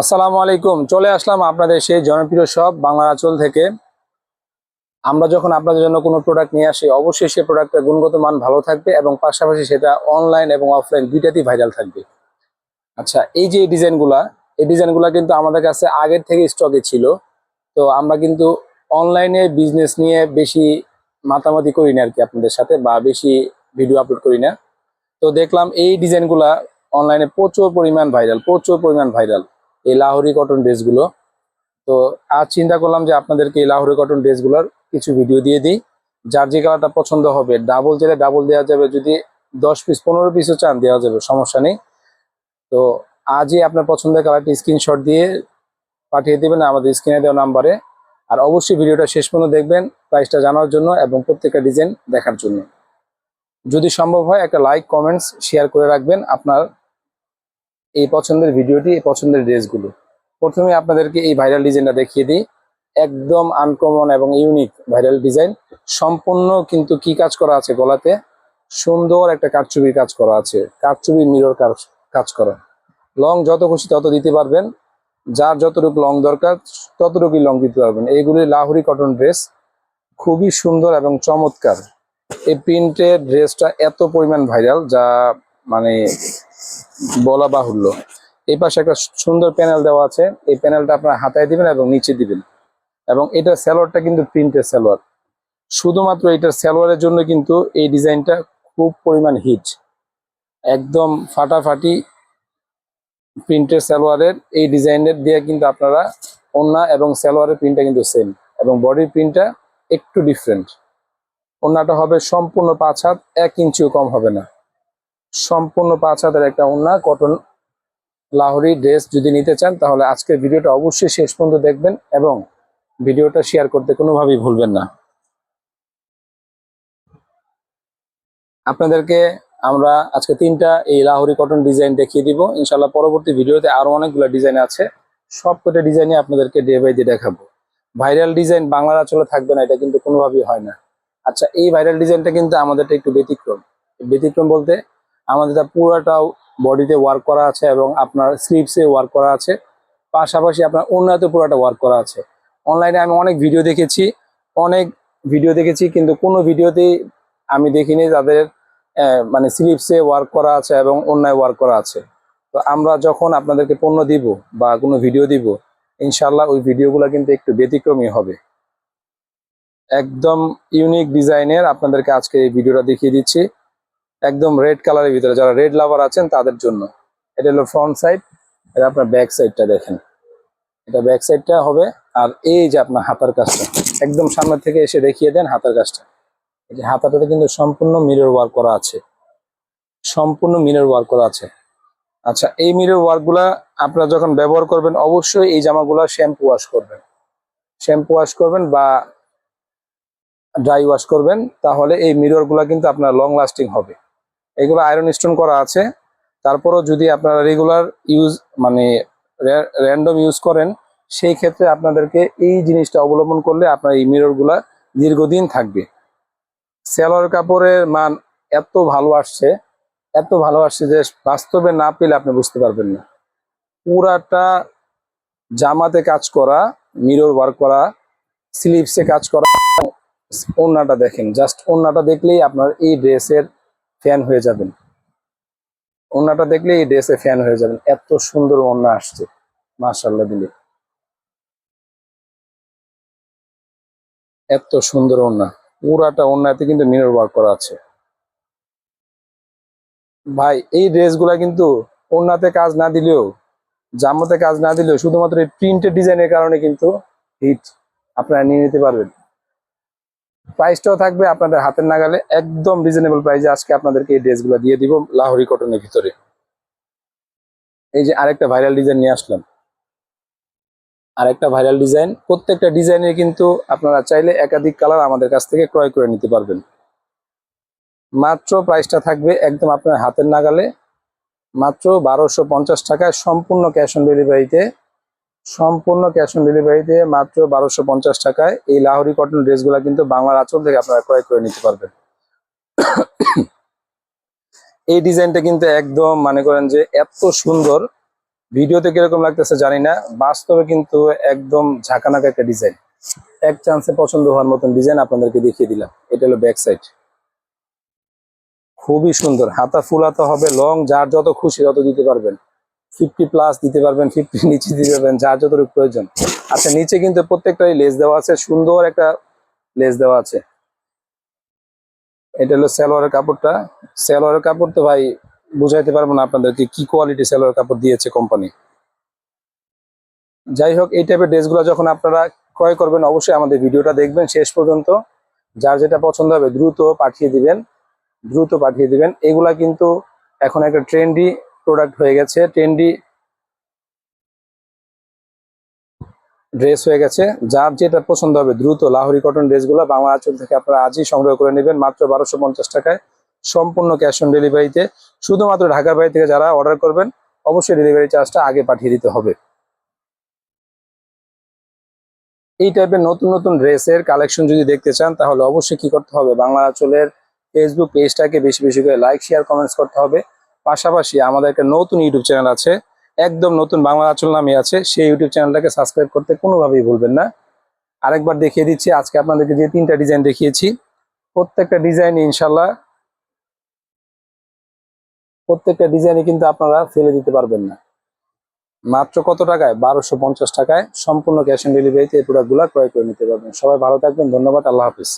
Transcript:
আসসালামু আলাইকুম। চলে আসলাম আপনাদের সেই জনপ্রিয় সব বাংলা আঁচল থেকে। আমরা যখন আপনাদের জন্য কোনো প্রোডাক্ট নিয়ে আসি, অবশ্যই সেই প্রোডাক্টের গুণগত মান ভালো থাকবে এবং পাশাপাশি সেটা অনলাইন এবং অফলাইন দুইটাতেই ভাইরাল থাকবে। আচ্ছা এই যে ডিজাইনগুলা এই ডিজাইনগুলা কিন্তু আমাদের কাছে আগের থেকে স্টকে ছিল। তো আমরা কিন্তু অনলাইনে বিজনেস নিয়ে বেশি মাতামাতি করি না আর কি আপনাদের সাথে বা বেশি ভিডিও আপলোড করি না। তো দেখলাম এই ডিজাইনগুলা অনলাইনে প্রচুর পরিমাণ ভাইরাল প্রচুর পরিমাণ ভাইরাল এই লাহোরি কটন ড্রেসগুলো তো আজ চিন্তা করলাম যে আপনাদেরকে এই লাহোরি কটন ড্রেসগুলোর কিছু ভিডিও দিয়ে দিই। যার যে কালারটা পছন্দ হবে ডাবল চাইলে ডাবল দেওয়া যাবে, যদি দশ পিস পনেরো পিসও চান দেওয়া যাবে, সমস্যা নেই। তো আজই আপনার পছন্দের কালারটি স্ক্রিনশট দিয়ে পাঠিয়ে দেবেন আমাদের স্ক্রিনে দেওয়া নাম্বারে আর অবশ্যই ভিডিওটা শেষ পর্যন্ত দেখবেন প্রাইসটা জানার জন্য এবং প্রত্যেকটা ডিজাইন দেখার জন্য। যদি সম্ভব হয়, একটা লাইক কমেন্টস শেয়ার করে রাখবেন আপনার এই পছন্দের ভিডিওটি, এই পছন্দের ড্রেসগুলো। প্রথমে আপনাদেরকে এই ভাইরাল ডিজাইনটা দেখিয়ে দিই। একদম আনকমন এবং ইউনিক ভাইরাল ডিজাইন সম্পূর্ণ কিন্তু কি কাজ করা আছে গলাতে? সুন্দর একটা কারচুপির কাজ করা আছে। কারচুপি মিরর কাজ করা। লং যত খুশি তত দিতে পারবেন। যার যতটুকু লং দরকার, ততটুকুই লং দিতে পারবেন। এইগুলি লাহুরি কটন ড্রেস খুবই সুন্দর এবং চমৎকার। এই প্রিন্টের ড্রেসটা এত পরিমাণ ভাইরাল যা মানে বলা বাহুল্য। এই পাশে একটা সুন্দর প্যানেল দেওয়া আছে। এই প্যানেলটা আপনার হাতায় দিবেন এবং নিচে দিবেন। এবং এটার স্যালোয়ারটা কিন্তু প্রিন্টের স্যালোয়ার শুধুমাত্র এটার স্যালোয়ারের জন্য কিন্তু এই ডিজাইনটা খুব পরিমাণ হিট। একদম ফাটাফাটি প্রিন্টের সালোয়ারের এই ডিজাইনের দিয়ে কিন্তু আপনারা ওন্না এবং সালোয়ারের প্রিন্টটা কিন্তু সেম। এবং বডির প্রিন্টটা একটু ডিফারেন্ট। ওন্নাটা হবে সম্পূর্ণ পাঁচ হাত, এক ইঞ্চিও কম হবে না। সম্পূর্ণ পাঁচ হাতের একটা ওন্না কটন লাহোরি ড্রেস যদি নিতে চান, তাহলে আজকের ভিডিওটা অবশ্যই শেষ পর্যন্ত দেখবেন এবং ভিডিওটা শেয়ার করতে কোনোভাবেই ভুলবেন না। আপনাদেরকে আমরা আজকে তিনটা এই লাহোরি কটন ডিজাইন দেখিয়ে দিব। ইনশাল্লাহ পরবর্তী ভিডিওতে আরও অনেকগুলো ডিজাইন আছে। সব কটা ডিজাইনই আপনাদেরকে ডে বাই ডে দেখাবো। ভাইরাল ডিজাইন বাংলার আচলে থাকবে না, এটা কিন্তু কোনোভাবেই হয় না। আচ্ছা এই ভাইরাল ডিজাইনটা কিন্তু আমাদেরটা একটু ব্যতিক্রম। ব্যতিক্রম বলতে আমাদের পুরোটাও বডিতে ওয়ার্ক করা আছে এবং আপনার স্লিপসে ওয়ার্ক করা আছে। পাশাপাশি আপনার উন্নত পুরোটা ওয়ার্ক করা আছে। অনলাইনে আমি অনেক ভিডিও দেখেছি, অনেক ভিডিও দেখেছি, কিন্তু কোনো ভিডিওতেই আমি দেখিনি তাদের মানে স্লিপসে ওয়ার্ক করা আছে এবং অন্যায় ওয়ার্ক করা আছে। তো আমরা যখন আপনাদেরকে পণ্য দিব বা কোনো ভিডিও দিব ইনশাল্লাহ ওই ভিডিওগুলো কিন্তু একটু ব্যতিক্রমী হবে। একদম ইউনিক ডিজাইনের আপনাদেরকে আজকে এই ভিডিওটা দেখিয়ে দিচ্ছি। একদম রেড কালারের ভিতরে, যারা রেড লাভার আছেন তাদের জন্য। এটা হলো ফ্রন্ট সাইড এটা আপনার ব্যাক সাইডটা দেখেন। এটা ব্যাক সাইডটা হবে, আর এই যে আপনার হাতার কাজটা, একদম সামনে থেকে এসে দেখিয়ে দেন হাতার কাজটা। এই যে হাতাটাতে কিন্তু সম্পূর্ণ মিরর ওয়ার্ক করা আছে। সম্পূর্ণ মিরর ওয়ার্ক করা আছে। আচ্ছা এই মিরর ওয়ার্কগুলা আপনারা যখন ব্যবহার করবেন, অবশ্যই এই জামাগুলা শ্যাম্পু ওয়াশ করবেন। শ্যাম্পু ওয়াশ করবেন বা ড্রাই ওয়াশ করবেন, তাহলে এই মিররগুলা কিন্তু আপনার লং লাস্টিং হবে। এগুলো আয়রন স্টোন করা আছে। তারপরও যদি আপনারা রেগুলার ইউজ মানে র্যান্ডম ইউজ করেন, সেই ক্ষেত্রে আপনাদেরকে এই জিনিসটা অবলম্বন করলে আপনার এই মিররগুলা দীর্ঘদিন থাকবে। সেলোয়ার কাপড়ের মান এত ভালো আসছে, এত ভালো আসছে যে বাস্তবে না পেলে আপনি বুঝতে পারবেন না। পুরাটা জামাতে কাজ করা মিরর ওয়ার্ক করা স্লিভসে কাজ করা ওন্নাটা দেখেন। জাস্ট ওন্নাটা দেখলেই আপনার এই ড্রেসের ফ্যান হয়ে যাবেন। ওন্নাটা দেখলেই এই ড্রেসে ফ্যান হয়ে যাবেন। এত সুন্দর ওন্না আসছে মাশাল্লাহ দিলে। এত সুন্দর ওন্না পুরাটা ওন্নাতে কিন্তু মিরর ওয়ার্ক করা আছে। ভাই, এই ড্রেসগুলা কিন্তু ওন্নাতে কাজ না দিলেও, জামাতে কাজ না দিলেও শুধুমাত্র এই প্রিন্টের ডিজাইনের কারণে কিন্তু হিট, আপনারা নিয়ে নিতে পারবেন। প্রাইসটাও থাকবে আপনাদের হাতের নাগালে, একদম রিজনেবল প্রাইসে আজকে আপনাদেরকে এই ড্রেসগুলো দিয়ে দিব লাহোরি কটনের ভিতরে। এই যে আরেকটা ভাইরাল ডিজাইন নিয়ে আসলাম। আরেকটা ভাইরাল ডিজাইন প্রত্যেকটা ডিজাইনে কিন্তু আপনারা চাইলে একাধিক কালার আমাদের কাছ থেকে ক্রয় করে নিতে পারবেন। মাত্র প্রাইসটা থাকবে একদম আপনার হাতের নাগালে, মাত্র বারোশো পঞ্চাশ টাকায় সম্পূর্ণ ক্যাশ অন ডেলিভারিতে সম্পূর্ণ ক্যাশ অন ডেলিভারিতে মাত্র বারোশো পঞ্চাশ টাকায় এই লাহোরি কটন ড্রেসগুলো কিন্তু বাংলার আঁচল থেকে আপনারা ক্রয় করে নিতে পারবেন। এই ডিজাইনটা কিন্তু একদম মনে করেন যে এত সুন্দর। ভিডিওতে কীরকম লাগতেছে জানি না, বাস্তবে কিন্তু একদম ঝাঁকানাকা একটা ডিজাইন। এক চান্সে পছন্দ হওয়ার মতন ডিজাইন আপনাদেরকে দেখিয়ে দিলাম। এটা হলো ব্যাক সাইড খুবই সুন্দর। হাতা ফুল হাতা হবে লং যার যত খুশি তত দিতে পারবেন। ফিফটি প্লাস দিতে পারবেন ফিফটি নিচে দিতে পারবেন, যার যতটুকু প্রয়োজন। আচ্ছা নিচে কিন্তু প্রত্যেকটাই লেস দেওয়া আছে, সুন্দর একটা লেস দেওয়া আছে। এটা হলো সালোয়ারের কাপড়টা। সালোয়ারের কাপড় তো ভাই, বুঝাইতে পারব না আপনাদেরকে কি কোয়ালিটি সালোয়ার কাপড় দিয়েছে কোম্পানি যাই হোক, এই টাইপের ড্রেসগুলো যখন আপনারা ক্রয় করবেন, অবশ্যই আমাদের ভিডিওটা দেখবেন শেষ পর্যন্ত। যার যেটা পছন্দ হবে, দ্রুত পাঠিয়ে দিবেন। দ্রুত পাঠিয়ে দিবেন। এগুলা কিন্তু এখন একটা ট্রেন্ডি প্রোডাক্ট হয়ে গেছে ট্রেন্ডি ড্রেস হয়ে গেছে। যার যেটা পছন্দ হবে দ্রুত লাহরি কটন ড্রেসগুলো বাংলা আঁচল থেকে আপনারা আজই সংগ্রহ করে নেবেন, মাত্র বারোশো পঞ্চাশ টাকায়, সম্পূর্ণ ক্যাশ অন ডেলিভারিতে শুধুমাত্র ঢাকার বাইরে থেকে যারা অর্ডার করবেন, অবশ্যই ডেলিভারি চার্জটা আগে পাঠিয়ে দিতে হবে। এই টাইপের নতুন নতুন ড্রেসের কালেকশন যদি দেখতে চান, তাহলে অবশ্যই কি করতে হবে? বাংলা আঁচলের ফেসবুক পেজটাকে বেশি বেশি করে লাইক শেয়ার কমেন্টস করতে হবে। পাশাপাশি আমাদের একটা নতুন ইউটিউব চ্যানেল আছে, একদম নতুন বাংলা আঁচল নামে আছে, সেই ইউটিউব চ্যানেলটাকে সাবস্ক্রাইব করতে কোনোভাবেই ভুলবেন না। আরেকবার দেখিয়ে দিচ্ছি, আজকে আপনাদেরকে যে তিনটা ডিজাইন দেখিয়েছি, প্রত্যেকটা ডিজাইন ইনশাল্লাহ প্রত্যেকটা ডিজাইনই কিন্তু আপনারা ফেলে দিতে পারবেন না। মাত্র কত টাকায়? বারোশো পঞ্চাশ টাকায় সম্পূর্ণ ক্যাশ অন ডেলিভারিতে এই প্রোডাক্টগুলো ক্রয় করে নিতে পারবেন। সবাই ভালো থাকবেন, ধন্যবাদ, আল্লাহ হাফিজ।